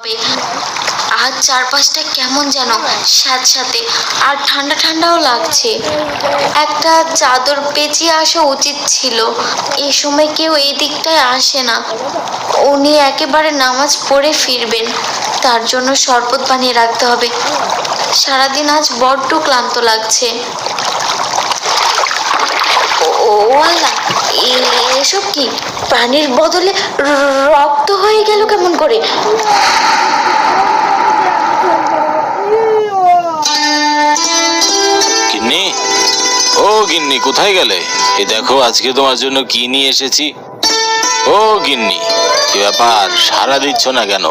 হবে। আজ চারপাশটা কেমন যেন স্যাঁতস্যাঁতে আর ঠান্ডা ঠান্ডাও লাগছে। একটা চাদর পেঁচিয়ে আসা উচিত ছিল। এ সময় কেউ এই দিকটায় আসে না। উনি একেবারে নামাজ পড়ে ফিরবেন। তার জন্য শরবত বানিয়ে রাখতে হবে। সারাদিন আজ বড্ড ক্লান্ত লাগছে। আল্লাহ এ- এসব কি? প্রাণীর বদলে রক্ত হয়ে গেল কেমন করে? ও গিন্নি, কোথায় গেলে? এই দেখো, আজকে তোমার জন্য কি নিয়ে এসেছি। ও গিন্নি কি ব্যাপার সারা দিচ্ছ না কেন?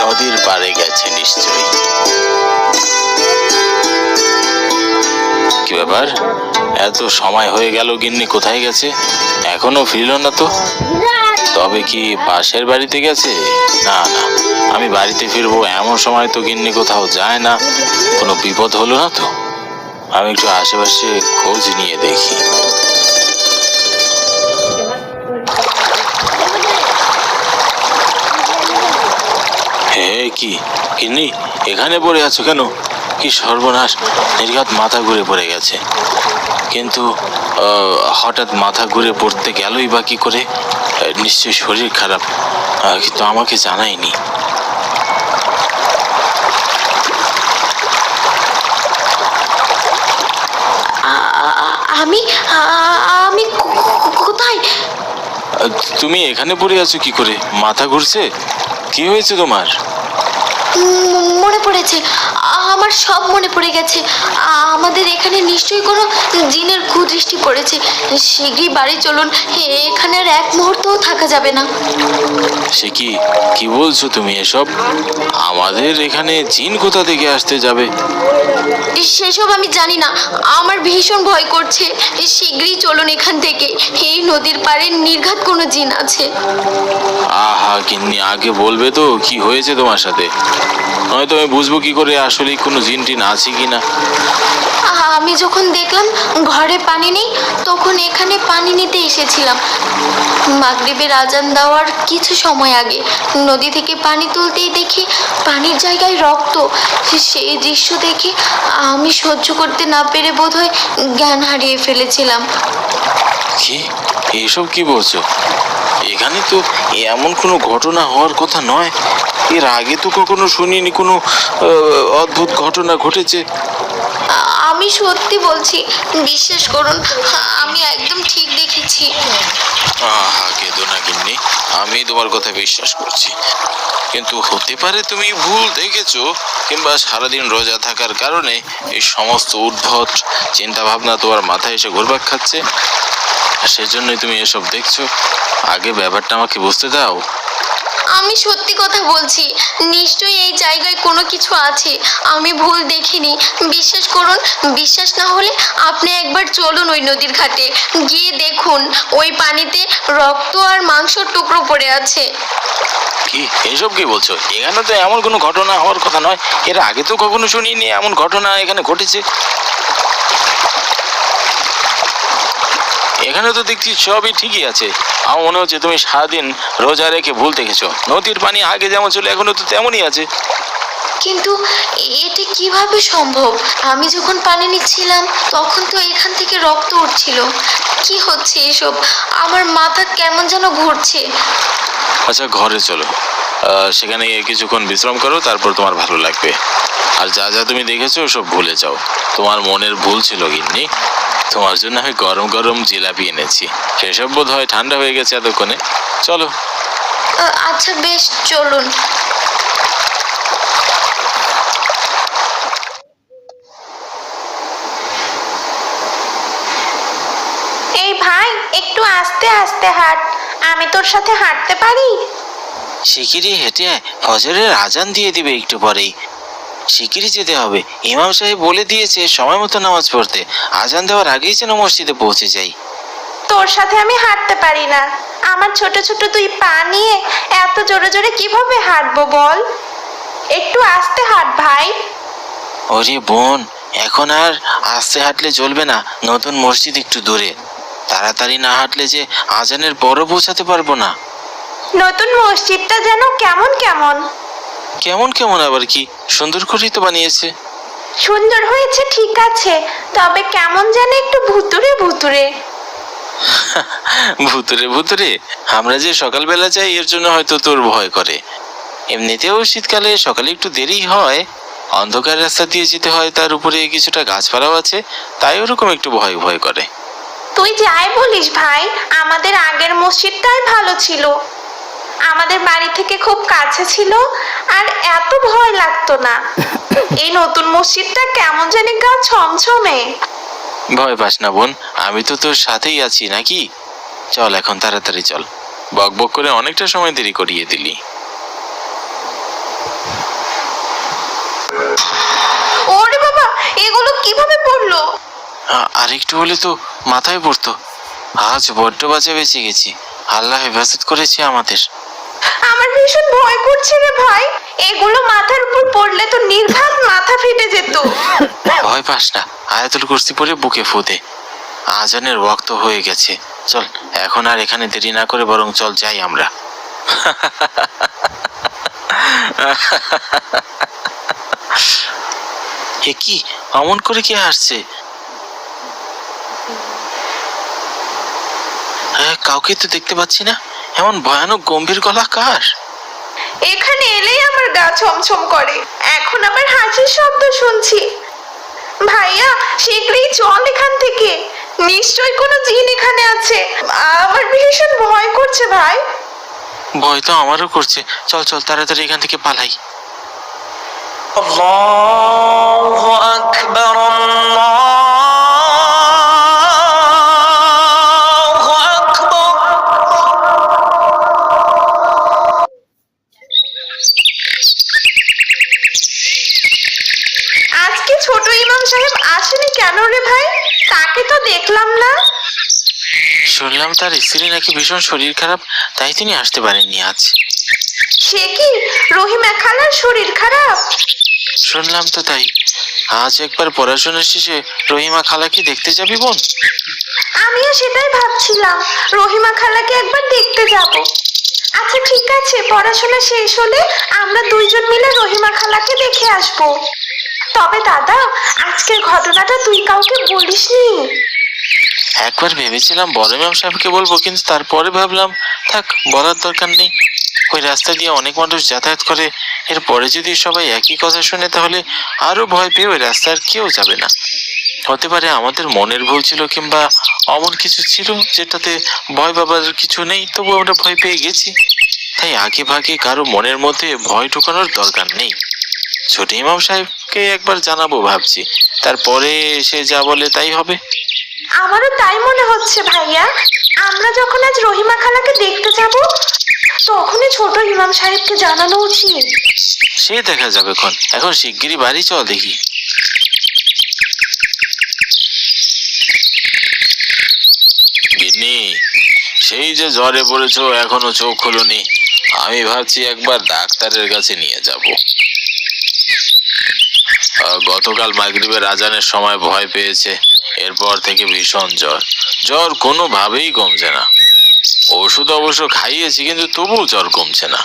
নদীর পাড়ে গেছে নিশ্চয়ই। কি ব্যাপার? এত সময় হয়ে গেল গিন্নি, কোথায় গেছে? এখনও ফিরল না তো? তবে কি পাশের বাড়িতে গেছে? না না, আমি বাড়িতে ফিরবো এমন সময় তো গিন্নি কোথাও যায় না। কোনো বিপদ হলো না তো? আমি একটু আশেপাশে খোঁজ নিয়ে দেখি। হে, কি? গিন্নি, এখানে পড়ে আছো কেন? কি সর্বনাশ, নির্ঘাত মাথা ঘুরে পড়ে গেছে। কিন্তু হঠাৎ মাথা ঘুরে পড়তে গেলই বা কি করে? নিশ্চয়ই শরীর খারাপ। কিন্তু আমাকে জানায়নি। আমি আমি কোথায়? তুমি এখানে পড়ে আছো কি করে? মাথা ঘুরছে? কি হয়েছে তোমার? মনে পড়েছে। আমার সব মনে পড়ে গেছে। আমাদের এখানে নিশ্চয়ই কোনো জিনের কুদৃষ্টি পড়েছে। শীঘ্রই বাড়ি চলুন। এখানে আর এক মুহূর্তও থাকা যাবে না। সে কি কি বলছো তুমি এসব? আমাদের এখানে জিন কোথা থেকে আসতে যাবে? সেসব আমি জানি না। আমার ভীষণ ভয় করছে। শীঘ্রই চলুন এখান থেকে। এই নদীর পাড়ে নির্ঘাত কোনো জিন আছে। আহা গিন্নি আগে বলবে তো কি হয়েছে তোমার সাথে? নয়তো আমি বুঝব কি করে আসলে কোনো জিন টিন আছে কি না। আমি যখন দেখলাম ঘরে পানি নেই তখন এখানে পানি নিতে এসেছিলাম। মাগরিবের আজান দেওয়ার কিছু সময় আগে নদী থেকে পানি তুলতেই দেখি পানির জায়গায় রক্ত। সেই দৃশ্য দেখে আমি সহ্য করতে না পেরে বোধহয় জ্ঞান হারিয়ে ফেলেছিলাম। কি? এসব কি বলছো? এখানে তো এমন কোনো ঘটনা হওয়ার কথা নয়। এর আগে তো কখনো শুনিনি কোনো অদ্ভুত ঘটনা ঘটেছে। আমি সত্যি বলছি বিশ্বাস করুন আমি একদম ঠিক দেখেছি। আহা কেঁদো না গিন্নি আমি তোমার কথা বিশ্বাস করছি। কিন্তু হতে পারে তুমি ভুল দেখেছ কিংবা সারাদিন রোজা থাকার কারণে এই সমস্ত উদ্ভট চিন্তা ভাবনা তোমার মাথায় এসে ঘুরপাক খাচ্ছে। আর সেজন্যই তুমি এসব দেখছ। আগে ব্যাপারটা আমাকে বুঝতে দাও। আমি সত্যি কথা বলছি, নিশ্চয়ই এই জায়গায় কোনো কিছু আছে, আমি ভুল দেখিনি। বিশ্বাস করুন, বিশ্বাস না হলে আপনি একবার চলুন ওই নদীর ঘাটে। গিয়ে দেখুন, ওই পানিতে রক্ত আর মাংসর টুকরো পড়ে আছে। কি? এসব কি বলছো? এখানে তো এমন কোনো ঘটনা হওয়ার কথা নয়। এর আগে তো কখনো শুনিনি এমন ঘটনা এখানে ঘটেছে। এখানে তো দেখছি সবই ঠিকই আছে। আমার মনে হচ্ছে তুমি সারাদিন রোজা রেখে ভুল দেখেছ। নদীর পানি আগে যেমন ছিল এখনও তো তেমনই আছে। কিন্তু এটা কীভাবে সম্ভব? আমি যখন পানি নিচ্ছিলাম তখন তো এখান থেকে রক্ত উঠছিল। কি হচ্ছে এসব? আমার মাথা কেমন যেন ঘুরছে। আচ্ছা ঘরে চলো। আহ, সেখানে কিছুক্ষণ বিশ্রাম করো তারপর তোমার ভালো লাগবে। আর যা যা তুমি দেখেছ সব ভুলে যাও। তোমার মনের ভুল ছিল গিন্নি। তোমার জন্য আমি গরম গরম জিলাপি এনেছি। সেসব বোধ হয় ঠান্ডা হয়ে গেছে এতক্ষণে। চলো। আচ্ছা বেশ চলুন। এই ভাই একটু আস্তে আস্তে হাঁট। আমি তোর সাথে হাঁটতে পারি? শিগগিরই হেঁটে ফজরের আজান দিয়ে দিবে একটু পরেই। শিগগিরই যেতে হবে। ইমাম সাহেব বলে দিয়েছে সময় মতো নামাজ পড়তে। আজান দেওয়ার আগেই যেন মসজিদে পৌঁছে যাই। তোর সাথে আমি হাঁটতে পারি না। আমার ছোট ছোট তুই পা নিয়ে এত জোরে জোরে কীভাবে হাঁটবো বল? একটু আস্তে হাঁট ভাই। ওরে বোন এখন আর আস্তে হাঁটলে চলবে না। নতুন মসজিদ একটু দূরে। তাড়াতাড়ি না হাঁটলে যে আজানের পরও পৌঁছাতে পারব না। নতুন মসজিদটা যেন কেমন কেমন। কেমন কেমন আবার কি? সুন্দর করেই তো বানিয়েছে। সুন্দর হয়েছে ঠিক আছে। তবে কেমন যেন একটু ভুতুরে ভুতুরে। ভুতুরে ভুতুরে? আমরা যে সকালবেলা যাই এর জন্য হয়তো তোর ভয় করে। এমনিতেও শীতকালে সকালে একটু দেরি হয়। অন্ধকার রাস্তা দিয়ে যেতে হয় তার উপরে কিছুটা গাছপালাও আছে তাই ওরকম একটু ভয় ভয় করে। তুই যাই বলিস ভাই আমাদের আগের মসজিদটাই ভালো ছিল। আমাদের বাড়ি থেকে খুব কাছে ছিল আর এত ভয় লাগতো না। এই নতুন মসজিদটা কেমন জানি গা ছমছমে। ভয় পাস না বোন আমি তো তোর সাথেই আছি নাকি? চল এখন তাড়াতাড়ি চল। বক বক করে অনেকটা সময় দেরি করিয়ে দিলি। ওরে বাবা এগুলো কীভাবে পড়ল? আর একটু হলে তো মাথায় পড়তো। আজ বড্ড বাজে বেঁচে গেছি। আল্লাহ হেফাজত করেছে আমাদের। ভীষণ ভয় করছে রে ভাই। এগুলো মাথার উপর পড়লে তো নির্ঘাত মাথা ফেটে যেত। ভয় পাস না, আয়াতুল কুরসি পরে বুকে ফুদে আজানের হয়ে গেছে। চল, এখন আর এখানে দেরি না করে বরং চল যাই আমরা। এ কি, অমন করে কে আসছে? কাউকে তো দেখতে পাচ্ছি না। এমন ভয়ানক গম্ভীর গলা কার এখানে এলেই আমার গা ছমছম করে। এখন আবার হাসির শব্দ শুনছি। ভাইয়া শীঘ্রই চল এখান থেকে। নিশ্চয় কোনো জিন এখানে আছে। আমার ভীষণ ভয় করছে ভাই। ভয় তো আমারও করছে। চল চল তাড়াতাড়ি এখান থেকে পালাই। আল্লাহু আকবার আল্লাহ সাহেব আসেনি কেন রে ভাই? তাকে তো দেখলাম না। শুনলাম তার স্ত্রী নাকি ভীষণ শরীর খারাপ তাই তিনি আসতে পারেননি আজ। সে কি? রহিমা খালার শরীর খারাপ? শুনলাম তো তাই। আজ একবার পড়াশোনা শেষে রহিমা খালাকে দেখতে যাবি বোন? আমিও সেটাই ভাবছিলাম। রহিমা খালাকে একবার দেখতে যাব। আচ্ছা ঠিক আছে পড়াশোনা শেষ হলে আমরা দুইজন মিলে রহিমা খালাকে দেখে আসব। তবে দাদা, আজকের ঘটনাটা তুই কাউকে বলিসনি। একবার ভেবেছিলাম বড় ম্যাম সাহেবকে বলব, কিন্তু তারপরে ভাবলাম, থাক, বলার দরকার নেই। ওই রাস্তা দিয়ে অনেক মানুষ যাতায়াত করে, এরপরে যদি সবাই একই কথা শুনে, তাহলে আরও ভয় পেয়ে ওই রাস্তার কেউ যাবে না। হতে পারে আমাদের মনের ভুল ছিল, কিংবা অমন কিছু ছিল, যেটাতে ভয় পাবার কিছু নেই, তবু আমরা ভয় পেয়ে গেছি। তাই আগে ভাগে কারও মনের মধ্যে ভয় ঢোকানোর দরকার নেই। ছোট ইমাম সাহেবকে একবার জানাব ভাবছি। তারপরে সে যা বলে তাই হবে। আমারও তাই মনে হচ্ছে ভাইয়া। আমরা যখন আজ রহিমা খালাকে দেখতে যাব তখনই ছোট ইমাম সাহেবকে জানানো উচিত। সে দেখা যাবে এখন। এখন শিগগিরই বাড়ি চল দেখি। গিন্নি সেই যে জ্বরে পড়েছো এখনও চোখ খুলুনি। আমি ভাবছি একবার ডাক্তারের কাছে নিয়ে যাব। গতকাল মাগরিবের আজানের সময় ভয় পেয়েছে। এরপর থেকে ভীষণ জ্বর। জ্বর কোনোভাবেই কমছে না। ওষুধ অবশ্য খাইয়েছি কিন্তু তবুও জ্বর কমছে না।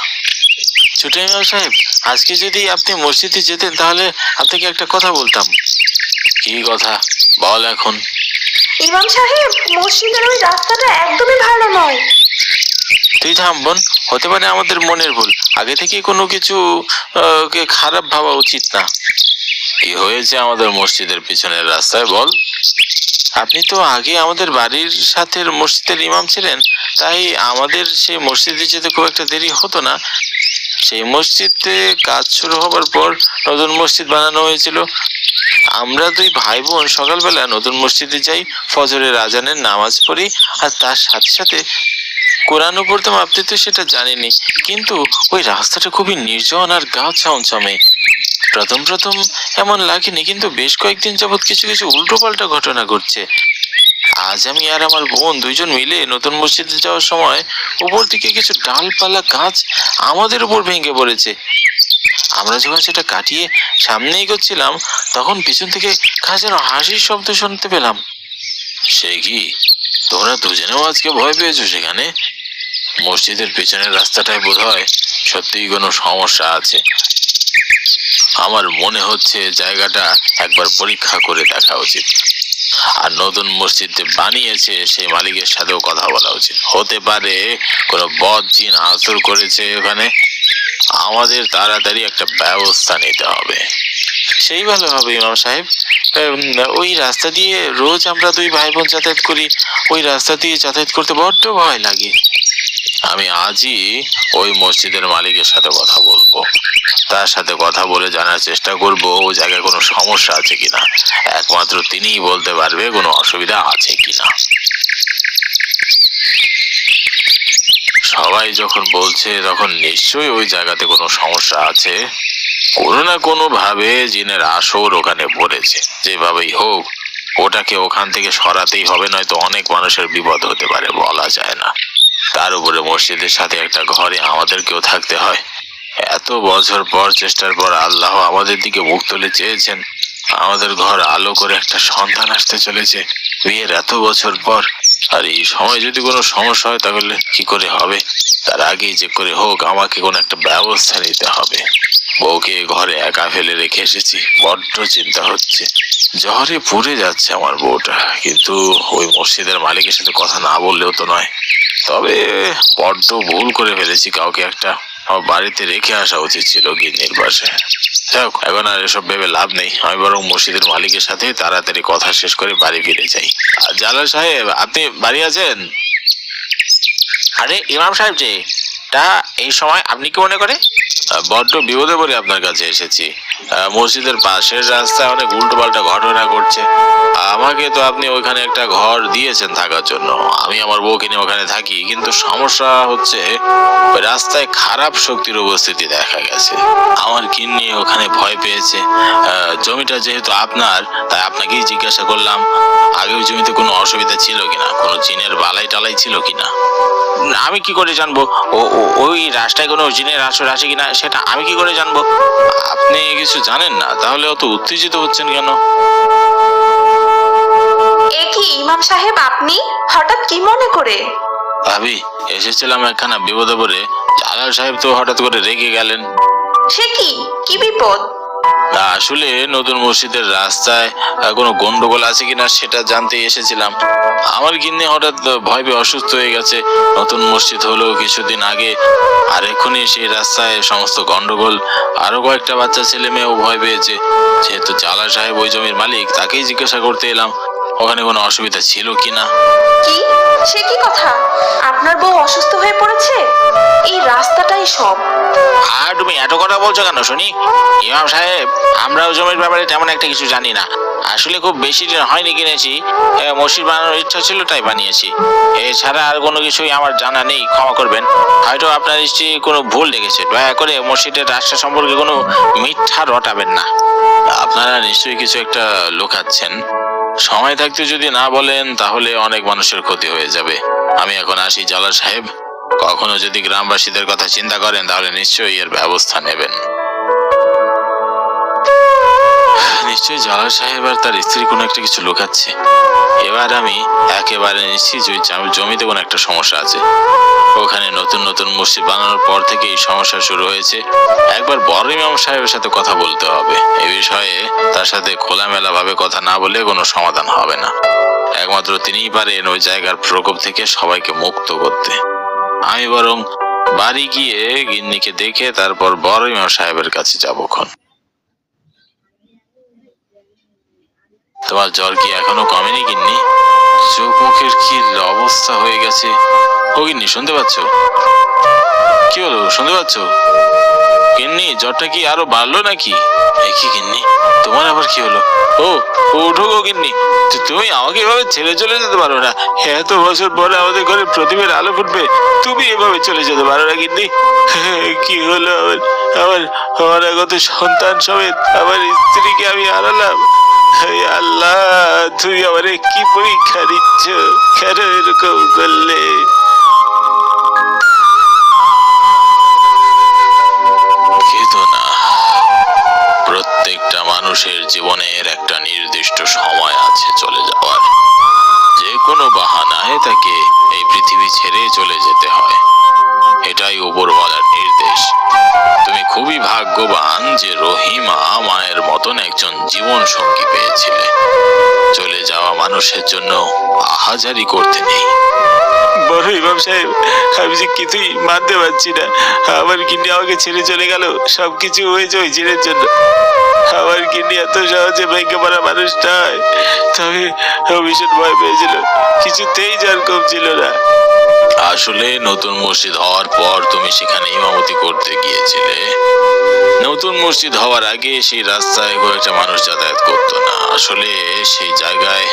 ছোট সাহেব আজকে যদি আপনি মসজিদে যেতেন তাহলে আপনাকে একটা কথা বলতাম। কি কথা? বল এখন। ইমাম সাহেব মসজিদের ওই রাস্তাটা একদমই ভালো নয়। তুই থাম বোন হতে পারে আমাদের মনের ভুল। আগে থেকে কোনো কিছু খারাপ ভাবা উচিত না। কি হয়েছে আমাদের মসজিদের পিছনের রাস্তায়, বল। আপনি তো আগে আমাদের বাড়ির সাথে মসজিদের ইমাম ছিলেন, তাই আমাদের সেই মসজিদে যেতে খুব একটা দেরি হতো না। সেই মসজিদে কাজ শুরু হবার পর নতুন মসজিদ বানানো হয়েছিল। আমরা দুই ভাই বোন সকালবেলা নতুন মসজিদে যাই, ফজরের আজানের নামাজ পড়ি, আর তার সাথে সাথে কোরআনও পড়তাম আপনি তো সেটা জানেনই কিন্তু ওই রাস্তাটা খুবই নির্জন আর গা ছমছমে। প্রথম প্রথম এমন লাগেনি, কিন্তু বেশ কয়েকদিন যাবৎ কিছু কিছু উল্টোপাল্টা ঘটনা ঘটছে। আজ আমি আর আমার বোন দুইজন মিলে নতুন মসজিদে যাওয়ার সময় উপর দিকে কিছু ডালপালা গাছ আমাদের উপর ভেঙে পড়েছে। আমরা যখন সেটা কাটিয়ে সামনে এগোচ্ছিলাম, তখন পিছন থেকে যেন হাসির শব্দ শুনতে পেলাম। সে কি? তোমরা দুজনেও আজকে ভয় পেয়েছ সেখানে? মসজিদের পেছনের রাস্তাটায় বোধ হয় সত্যিই কোনো সমস্যা আছে। আমার মনে হচ্ছে জায়গাটা একবার পরীক্ষা করে দেখা উচিত। আর নতুন মসজিদ বানিয়েছে, সেই মালিকের সাথেও কথা বলা উচিত। হতে পারে কোনো বদ জিন আসর করেছে ওখানে। আমাদের তাড়াতাড়ি একটা ব্যবস্থা নিতে হবে। সেই ভালো হবে ইমাম সাহেব। ওই রাস্তা দিয়ে রোজ আমরা দুই ভাই বোন যাতায়াত করি। ওই রাস্তা দিয়ে যাতায়াত করতে বড্ড ভয় লাগে। আমি আজই ওই মসজিদের মালিকের সাথে কথা বলব। তার সাথে কথা বলে জানার চেষ্টা করব, ও জায়গায় কোনো সমস্যা আছে কিনা। একমাত্র তিনিই বলতে পারবে কোনো অসুবিধা আছে কিনা। সবাই যখন বলছে, তখন নিশ্চয়ই ওই জায়গাতে কোনো সমস্যা আছে। কোনো না কোনো ভাবে জিনের আসর ওখানে পড়েছে। যেভাবেই হোক, ওটাকে ওখান থেকে সরাতেই হবে, নয়তো অনেক মানুষের বিপদ হতে পারে, বলা যায় না। তার উপরে মসজিদের সাথে একটা ঘরে আমাদেরকেও থাকতে হয়। এত বছর পর, চেষ্টার পর আল্লাহ আমাদের দিকে মুখ তুলে চেয়েছেন। আমাদের ঘর আলো করে একটা সন্তান আসতে চলেছে। বিয়ের এত বছর পর, আর এই সময় যদি কোনো সমস্যা হয় তাহলে কি করে হবে? তার আগেই যে করে হোক, আমাকে কোনো একটা ব্যবস্থা নিতে হবে। বউকে ঘরে একা ফেলে রেখে এসেছি, বড্ড চিন্তা হচ্ছে। জ্বরে পুড়ে যাচ্ছে আমার বউটা, কিন্তু ওই মসজিদের মালিকের সাথে কথা না বললেও তো নয়। তবে বড্ড ভুল করে ফেলেছি কাউকে একটা। আমার বাড়িতে রেখে আসা উচিত ছিল গিন্নির পাশে। যাক এখন আর এসব ভেবে লাভ নেই। আমি বরং মসজিদের মালিকের সাথে তাড়াতাড়ি কথা শেষ করে বাড়ি ফিরে যাই। জালাল সাহেব, আপনি বাড়ি আছেন? আরে ইমাম সাহেব যে, তা এই সময় আপনি কি মনে করে বড্ড বিপদে পড়ে আপনার কাছে এসেছি। মসজিদের পাশের রাস্তায় অনেক উল্টো পাল্টা ঘটনা ঘটছে। আমাকে তো আপনি ওইখানে একটা ঘর দিয়েছেন থাকার জন্য। আমি আমার বউকে নিয়ে ওখানে থাকি, কিন্তু সমস্যা হচ্ছে রাস্তায় খারাপ শক্তির উপস্থিতি দেখা গেছে। আমার কিন্নি ওখানে ভয় পেয়েছে। জমিটা যেহেতু আপনার, তাই আপনাকেই জিজ্ঞাসা করলাম, আগে ওই জমিতে কোনো অসুবিধা ছিল কিনা? কোনো জিনের বালাই টালাই ছিল কিনা? আমি কি করে জানব? ওই রাস্তায় কোনো জিনের আসর আছে কিনা সেটা আমি কি করে জানব? আপনি কিছু জানেন না তাহলে অত উত্তেজিত হচ্ছেন কেন? এ কি ইমাম সাহেব আপনি? হঠাৎ কি মনে করে? ভাবি এসেছিলাম একখানা বিপদে পড়ে জালাল সাহেব তো হঠাৎ করে রেগে গেলেন। সে কি? কি বিপদ? না, আসলে নতুন মসজিদের রাস্তায় কোনো গন্ডগোল আছে কিনা সেটা জানতে এসেছিলাম। আমার গিন্নি হঠাৎ ভয় পেয়ে অসুস্থ হয়ে গেছে। নতুন মসজিদ হলো কিছুদিন আগে। আর এখনই সেই রাস্তায় সমস্ত গন্ডগোল। আরও কয়েকটা বাচ্চা ছেলে মেয়েও ভয় পেয়েছে। যেহেতু জালা সাহেব ওই জমির মালিক তাকেই জিজ্ঞাসা করতে এলাম ওখানে কোনো অসুবিধা ছিল কিনা। কি? সে কি কথা? আপনার বউ অসুস্থ হয়ে পড়েছে? এই রাস্তাটাই সব। আর তুমি এত কথা বলছো কেন শুনি? ইমাম সাহেব আমরাও জমির ব্যাপারে তেমন একটা কিছু জানি না। আসলে খুব বেশি দিন হয়নি কিনেছি। মসজিদ বানানোর ইচ্ছা ছিল তাই বানিয়েছি। এছাড়া আর কোনো কিছুই আমার জানা নেই, ক্ষমা করবেন। হয়তো আপনার স্ত্রী কোনো ভুল দেখেছে। দয়া করে মসজিদের রাস্তা সম্পর্কে কোনো মিথ্যা রটাবেন না। আপনারা নিশ্চয়ই কিছু একটা লুকাচ্ছেন। সময় থাকতে যদি না বলেন, তাহলে অনেক মানুষের ক্ষতি হয়ে যাবে। আমি এখন আসি জালা সাহেব। কখনো যদি গ্রামবাসীদের কথা চিন্তা করেন, তাহলে নিশ্চয়ই এর ব্যবস্থা নেবেন। নিশ্চয়ই জালাল সাহেব আর তার স্ত্রী কোনো একটা কিছু লুকাচ্ছে। এবার আমি একেবারে নিশ্চিত যে জমিতে কোনো একটা সমস্যা আছে। ওখানে নতুন নতুন মসজিদ বানানোর পর থেকে এই সমস্যা শুরু হয়েছে। একবার বড় ইমাম সাহেবের সাথে কথা বলতে হবে। এ বিষয়ে তার সাথে খোলামেলা ভাবে কথা না বলে কোনো সমাধান হবে না। একমাত্র তিনিই পারেন ওই জায়গার প্রকোপ থেকে সবাইকে মুক্ত করতে। আমি বরং বাড়ি গিয়ে গিন্নিকে দেখে তারপর বড় ইমাম সাহেবের কাছে যাব খন তোমার জ্বর কি এখনও কমেনি, গিন্নি? চোখ মুখের কি অবস্থা হয়ে গেছে? ও গিন্নি, শুনতে পাচ্ছ? কি হলো, শুনতে পাচ্ছ? গিন্নি, জ্বরটা কি আরও বাড়লো নাকি? গিন্নি, তোমার আবার কি হলো? ও গো গিন্নি। তুমি আমাকে এভাবে ছেড়ে চলে যেতে পারো না। এত বছর পরে আমাদের ঘরে প্রতিবের আলো ফুটবে, তুমি এভাবে চলে যেতে পারো না গিন্নি। কি হলো আমার আমার আগত সন্তান সমেত আমার স্ত্রীকে আমি হারালাম। আল্লাহ, তুই আমারে কি পরীক্ষা দিচ্ছ? কেন এরকম করলে প্রত্যেকটা মানুষের জীবনের একটা নির্দিষ্ট সময় আছে চলে যাওয়ার। যে কোনো বাহানায় তাকে এই পৃথিবী ছেড়ে চলে যেতে হয়। এটাই উপরওয়ালার নির্দেশ। তুমি খুবই ভাগ্যবান যে রহিমা মায়ের মতন একজন জীবন সঙ্গী পেয়েছিলে। চলে যাওয়া মানুষের জন্য আহাজারি করতে নেই। বড় ইমাম সাহেব, আমি যে কিছুই মানতে পারছি না। আমার গিন্নি আমাকে ছেড়ে চলে গেল, সবকিছু হয়েছে ওই জিনের জন্য। আমার গিন্নি এত সহজে ভেঙে পড়া মানুষ নয় তবে ভীষণ ভয় পেয়েছিল। কিছুতেই জ্বর কমছিল না। আসলে নতুন মসজিদ হওয়ার পর তুমি সেখানে ইমামতি করতে গিয়েছিলে। নতুন মসজিদ হওয়ার আগে সেই রাস্তায় কয়েকটা মানুষ যাতায়াত করতো না। আসলে সেই জায়গায়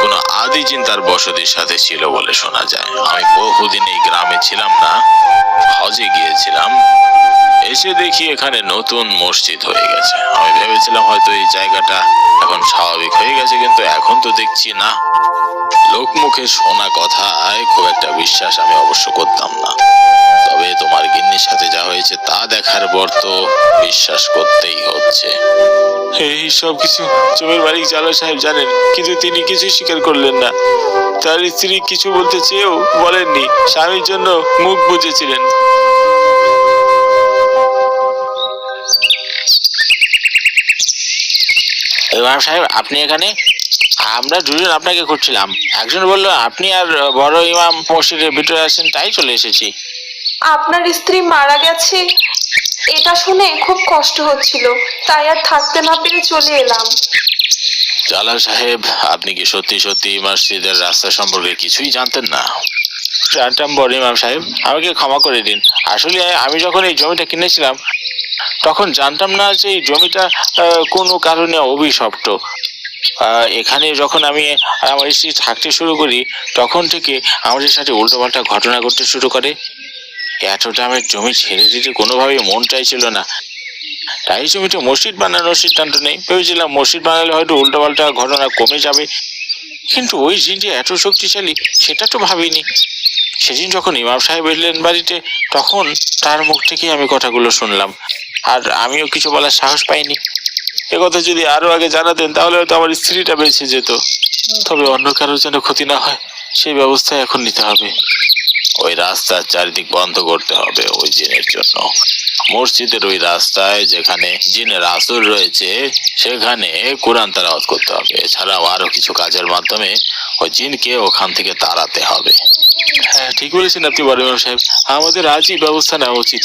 কোনো আদি চিন্তার বসতির সাথে ছিল বলে শোনা যায়। আমি বহুদিন এই গ্রামে ছিলাম না, হজে গিয়েছিলাম। এসে দেখি এখানে নতুন মসজিদ হয়ে গেছে। আমি ভেবেছিলাম হয়তো এই জায়গাটা এখন স্বাভাবিক হয়ে গেছে, কিন্তু এখন তো দেখছি না। লোকমুখে শোনা কথায় খুব একটা বিশ্বাস আমি অবশ্য করতাম না। তবে তোমার গিন্নির সাথে যা হয়েছে তা দেখার পর তো বিশ্বাস করতেই হচ্ছে। এই সব কিছু জমির মালিক জালা সাহেব জানেন কিন্তু তিনি কিছু স্বীকার করলেন না। তার স্ত্রী কিছু বলতে চেয়েও বলেননি স্বামীর জন্য মুখ বুঝেছিলেন ইমাম সাহেব আপনি এখানে? আমরা দুজন আপনাকে খুঁজছিলাম। একজন বলল আপনি আর বড় ইমাম মসজিদের ভিতরে আছেন তাই চলে এসেছি। আপনার স্ত্রী মারা গেছে এটা শুনে খুব কষ্ট হচ্ছিল। তাই আর থাকতে না পেরে চলে এলাম। জালাল সাহেব আপনি কি সত্যি সত্যি মসজিদের রাস্তা সম্পর্কে কিছুই জানতেন না? জানতাম বড় ইমাম সাহেব আমাকে ক্ষমা করে দিন। আসলে আমি যখন এই জমিটা কিনেছিলাম তখন জানতাম না যে এই জমিটা কোনো কারণে অভিশপ্ত। এখানে যখন আমি আমার স্ত্রী থাকতে শুরু করি, তখন থেকে আমাদের সাথে উল্টোপাল্টা ঘটনা ঘটতে শুরু করে। এত দামের জমি ছেড়ে দিতে কোনোভাবেই মন চাইছিল না। তাই জমিতে মসজিদ বানানোর সিদ্ধান্ত নেই। ভেবেছিলাম মসজিদ বানালে হয়তো উল্টোপাল্টা ঘটনা কমে যাবে। কিন্তু ওই জিনটি এত শক্তিশালী, সেটা তো ভাবিনি। সেদিন যখন ইমাম সাহেব এলেন বাড়িতে, তখন তার মুখ থেকেই আমি কথাগুলো শুনলাম। আর আমিও কিছু বলার সাহস পাইনি। এ কথা যদি আরও আগে জানাতেন, তাহলে হয়তো আমার স্ত্রীটা বেঁচে যেত। তবে অন্য কারোর যেন ক্ষতি না হয়, সেই ব্যবস্থা এখন নিতে হবে। ওই রাস্তার চারিদিক বন্ধ করতে হবে ওই জিনের জন্য। মসজিদের ওই রাস্তায় যেখানে জিনের আসর রয়েছে, সেখানে কোরআন তালাওয়াত করতে হবে। এছাড়াও আরও কিছু কাজের মাধ্যমে ওই জিনকে ওখান থেকে তাড়াতে হবে। হ্যাঁ ঠিক বলেছেন আপনি বড় সাহেব। আমাদের আজই ব্যবস্থা নেওয়া উচিত।